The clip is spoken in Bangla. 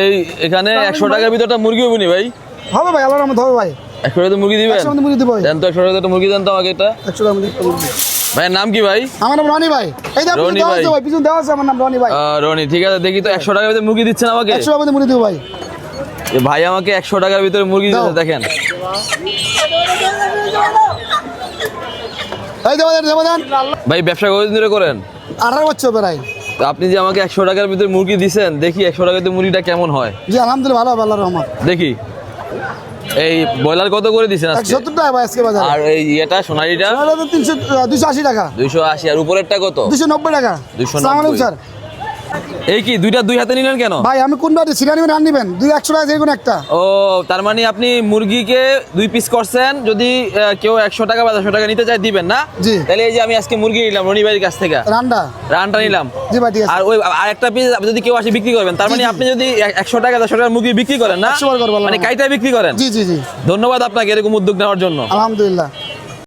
এই এখানে একশো টাকার ভিতরে একটা মুরগি হবে নি ভাই। হবে ভাই আল্লাহর রহমত হবে ভাই। একশো টাকা মুরগি দিবেন? একশো মুরগি দিব দেন তো একশো টাকা একটা মুরগি দেন তো আমাকে এটা। একশো টাকা মধ্যে মুরগি। ভাইয়ের নাম কি ভাই? আমার নাম রনি ভাই। এই যে রনি ভাই। পিছনে দেওয়া আছে আমার নাম রনি ভাই। রনি ঠিক আছে দেখি তো একশো টাকার ভিতরে মুরগি দিচ্ছেন আমাকে? একশো টাকা মুরগি দিব ভাই। ভাই আমাকে একশো টাকার ভিতরে মুরগি দিচ্ছে দেখেন। ভাই ব্যবসা কতদিন ধরে করেন? আঠারো বছর প্রায়। আপনি যে আমাকে একশো টাকার ভিতরে মুরগি দিচ্ছেন দেখি একশো টাকাতে মুরগিটা কেমন হয়? জি আলহামদুলিল্লাহ ভালো আল্লাহ রহমান দেখি। এই ব্রয়লার কত করে দিচ্ছেন আজকে? সত্তর টাকা ভাই আজকে বাজারে। আর এই এটা সোনারিটা তিনশো দুশো আশি টাকা। দুইশো আশি আর উপরেরটা কত? দুশো নব্বই টাকা। 290 আসসালামু স্যার। এই কি দুইটা দুই হাতে নিলেন কেন? ভাই আমি কোন বাড়ি সিরিয়া নেবেন? আর নেবেন দুই একশো টাকা একটা। ও তার মানে আপনি মুরগিকে দুই পিস করছেন যদি কেউ একশো টাকা বা দেড়শো টাকা নিতে চায় দিবেন না? জি। তাহলে এই যে আমি আজকে মুরগি নিলাম রনি ভাইয়ের কাছ থেকে। রান্ডা রানটা নিলাম। জি ভাই ঠিক আছে। আর ওই আর একটা পিস যদি কেউ আসে বিক্রি করবেন তার মানে। আপনি যদি একশো টাকা দেড়শো টাকার মুরগি বিক্রি করেন না 100 বার করব, মানে কাইটা বিক্রি করেন। জি জি জি। ধন্যবাদ আপনাকে এরকম উদ্যোগ নেওয়ার জন্য। আলহামদুলিল্লাহ।